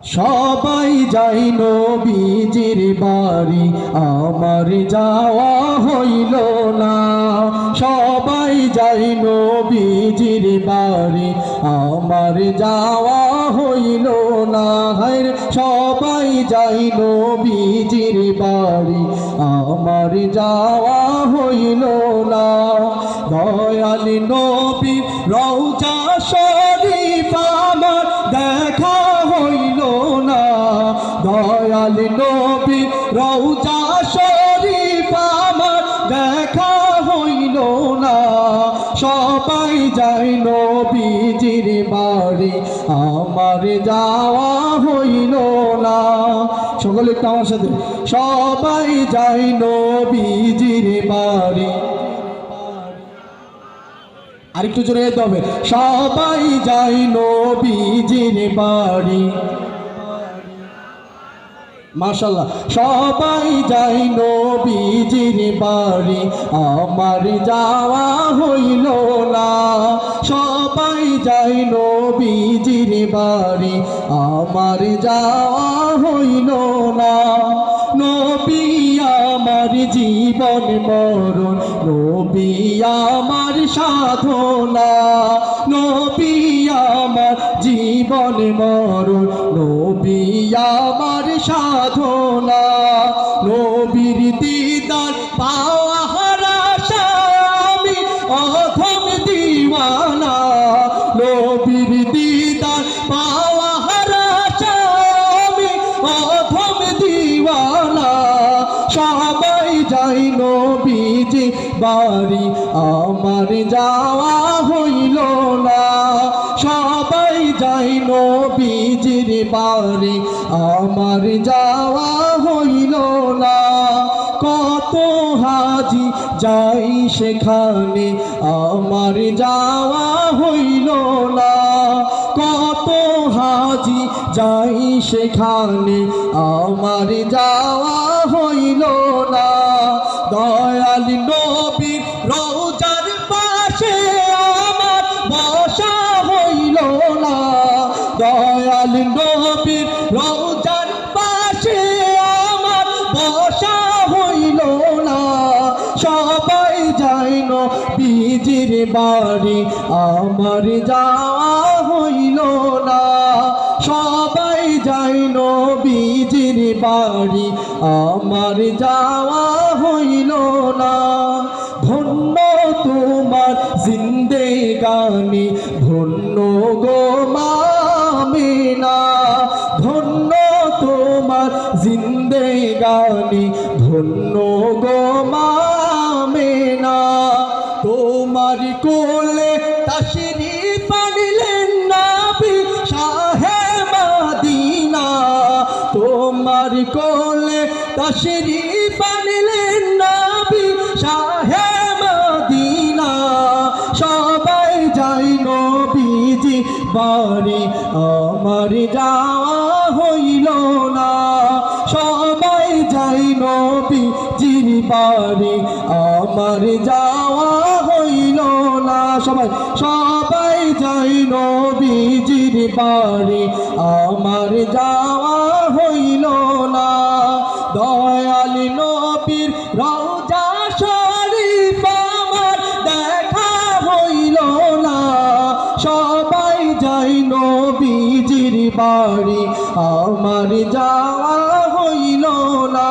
সবাই যাই নবীজির বাড়ি, আমার যাওয়া হইল না। সবাই যাই নবীজির বাড়ি, আমার যাওয়া হইল না। হায় সবাই যাই নবীজির বাড়ি, আমার যাওয়া হইল না। দয়াল নবী রৌজা শরীফ আমার দেখা দয়াল নবী রৌজা শরীফ আমার দেখা হইল না। সবাই যাই নবীজির বাড়ি, আমার যাওয়া হইল না। সকলে একটু আমার সাথে, সবাই যাই নবীজির বাড়ি। আরেকটু জোরে যেতে সবাই যাই নবীজির বাড়ি। মাশাল্লাহ সবাই যাই নবীজির বাড়ি, আমার যাওয়া হইল না। সবাই যাই নবীজির বাড়ি, আমার যাওয়া হইল না। নবী আমার জীবন মরণ নবী আমার সাধনা। নবী আমার জীবন মরণ। নবী আমার সাধনা। নবীর দিদার পাওয়া হারাশা আমি অধম দিওয়ানা। নবীর দিদার পাওয়া হারাশা আমি অধম দিওয়ানা। সবাই যাই নবীজি বাড়ি, আমার যাওয়া হইল না। যাই নবীজির বাড়ি, আমার যাওয়া হইল না। কত হাজি যাই সেখানে, আমার যাওয়া হইল না। কত হাজি যাই সেখানে, আমার যাওয়া হইল না। দয়াল নবীর দয়াল নবীর রোজার পাশে আমার বসা হইল না। সবাই যাই নবীজির বাড়ি, আমার যাওয়া হইল না। সবাই যাই নবীজির বাড়ি, আমার যাওয়া হইল না। ধন্য তোমার জিন্দে গানি ধন্য গো গানি ধন্য গো তোমার কোলে তাশরি পানিলেন নাবি শাহে মাদিনা। তোমার কোলে তাশরি পানিলেন নাবি শাহে মাদিনা। সবাই যাই নবীজি বাড়ি, আমার যাওয়া হইল না। বাড়ি আমার যাওয়া হইল না। সবাই সবাই যাই নবীজির বাড়ি, আমার যাওয়া হইল না। দয়াল নবীর রওজা শরীফ আমার দেখা হইল না। সবাই যাই নবীজির বাড়ি, আমার যাওয়া হইল না।